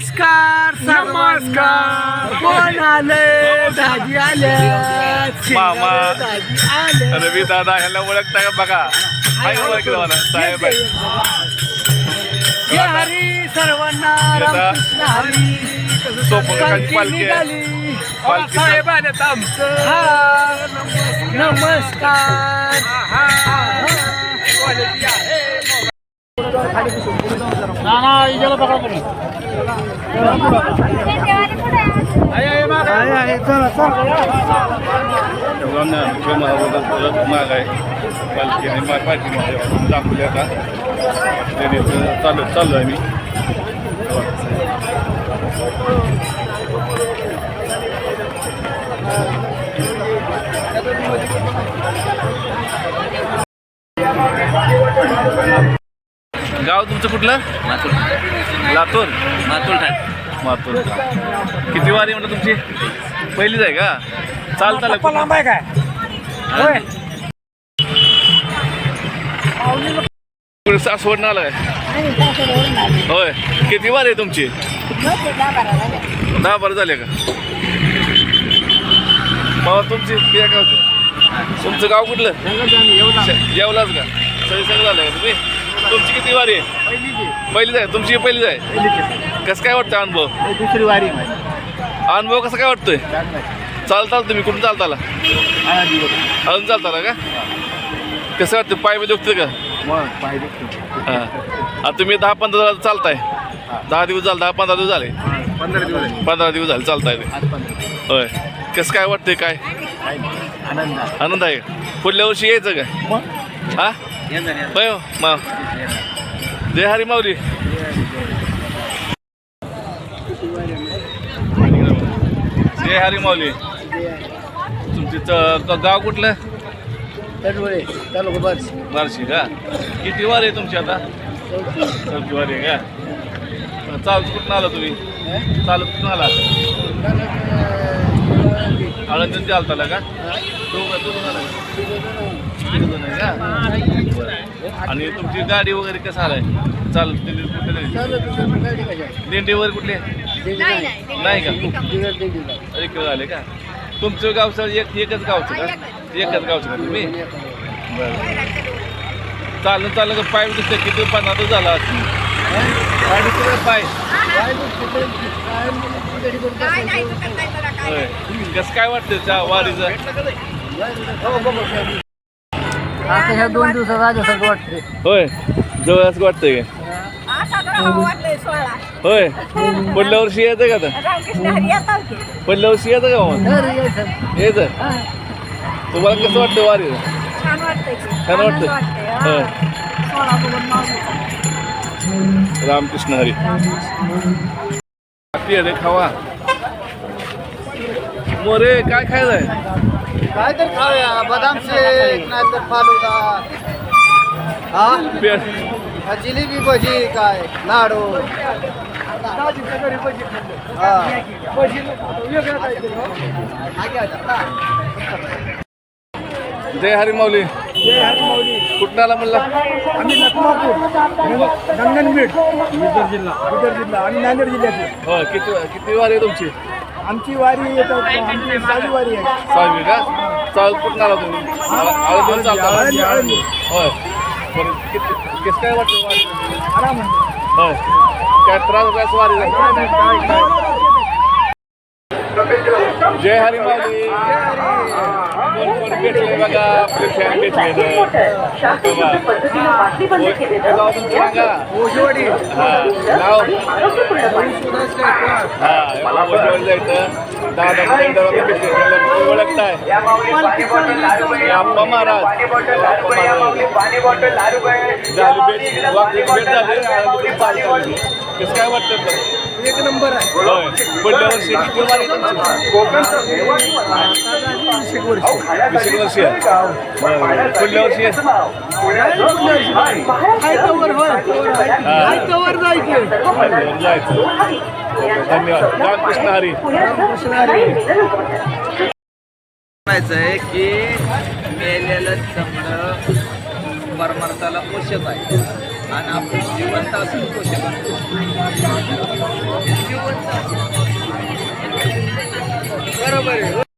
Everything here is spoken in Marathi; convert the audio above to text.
नमस्कार नमस्कार. कोण आले? दाजी आल्या मामा. रवी दादा ह्याला ओळखता का बघा? हाय ओळख मला साहेब जय हरी सर्वांना. रामकृष्ण हरी. सोपकाची पालखी आहे. निघाली. पालखी साहेब आलेत आमचं. हा ना ना इजाला पकडा तुम्ही माग आहे आता चालू चालू. आहे मी गाव तुमचं कुठलं? मातुल लातूर? मातुल ठाणे. मातूर किती वारी म्हणलं तुमची? पहिलीच आहे का? चालता लांब आहे काय? होय. सासवडनं आलं काय होय. किती वारी आहे तुमची? दहा बारा झाले का? मग तुमची किती गावचं. तुमचं गाव कुठलं? येवलाच का? सगळी सगळं झालं का तुम्ही? तुमची किती वारी आहे? पहिलीच. आहे. तुमची पहिलीच आहे? कसं काय वाटतं अनुभव? दुसरी वारी अनुभव कसं काय वाटतोय? चालताल तुम्ही. कुठून चालताला? अजून चालताला का? कसं वाटतं पाय बी दुखतं. का हां. आता तुम्ही दहा पंधरा दिवस चालताय. दहा दिवस झाले दहा पंधरा दिवस झाले. पंधरा दिवस पंधरा दिवस झाले चालताय ते. होय. कसं काय वाटतंय काय? आनंद आनंद आहे का? पुढल्या वर्षी यायचं का? हा? हो मा जय हरी माऊली जय हरी माऊली तुमची गाव कुठलं तडवळे तालुका बस बार्शी का किती वार आहे तुमची आता चौथी वार आहे का चालत कुठून आला तुम्ही चालत कुठून आला आळंदीन चालताला का दोघं दोघं आला का? तिघंजण आहे का बरं. आणि तुमची गाडी वगैरे कसं आलाय? चालत दिंडी कुठे जायची? दिंडी वगैरे कुठली? नाही का? एक झाले का? तुमचं गाव सर एक एकच गावचं का? एकच. गावचं का तुम्ही? बरं. चाललं चाललं का? पाय दुसरे किती पन्नास झाला पाय कसं काय वाटतं त्या वारीचं? आता ह्या दोन दिवसात राजासारखं वाटते होय. जवळ असं वाटतंय का होय. पुढल्या वर्षी येतं का आता? पुढल्या वर्षी येतं का मग? तर यायचं येतं? तुम्हाला कसं वाटतं वारी? छान वाटतं होय. रामकृष्ण हरी. अरे खावा. मोरे काय खायचं आहे काय तर खाऊया. बदाम शेक नाहीतर फालुदा. हा? हा, जिलेबी भजी काय? लाडू. हा. जय हरी माऊली. जय हरी माऊली. कुठं आला म्हणला? आम्ही लखमापूर गंगनबीड बिदर जिल्हा. बिदर जिल्हा आणि नांदेड जिल्ह्याचे हो किती किती वारी आहे तुमची? आमची वारी आमची साधी वारी आहे. सहावी का? चाल कुठं आला तुम्ही. चालता आळंदी. होय. बरं किती कसं काय वारी होय. काय त्रास काय वारी झाली? जय हरी माऊली कोण कोण भेटले बघा? आपले फॅन भेटले सांगा हा नाव हा जायचं दादा मंडळाला भेटले ओळखताय आप्पा महाराज आप्पा महाराज झाली भेट वाकडी भेट झाली कसं काय वाटतं एक नंबर आहे. पुढल्या वर्षी किती वारी तुमची? वीसशे वर्ष. वीस वर्षी. आहे बरं. पुढल्या वर्षी? हाय जायचे बरं, जायचं. ओके, धन्यवाद. रामकृष्ण हरी. म्हणायचं आहे की मेलेलं चमडं परमार्थाला पोषक आहे. અને આપણું જીવનતા સંતોષે બરાબર.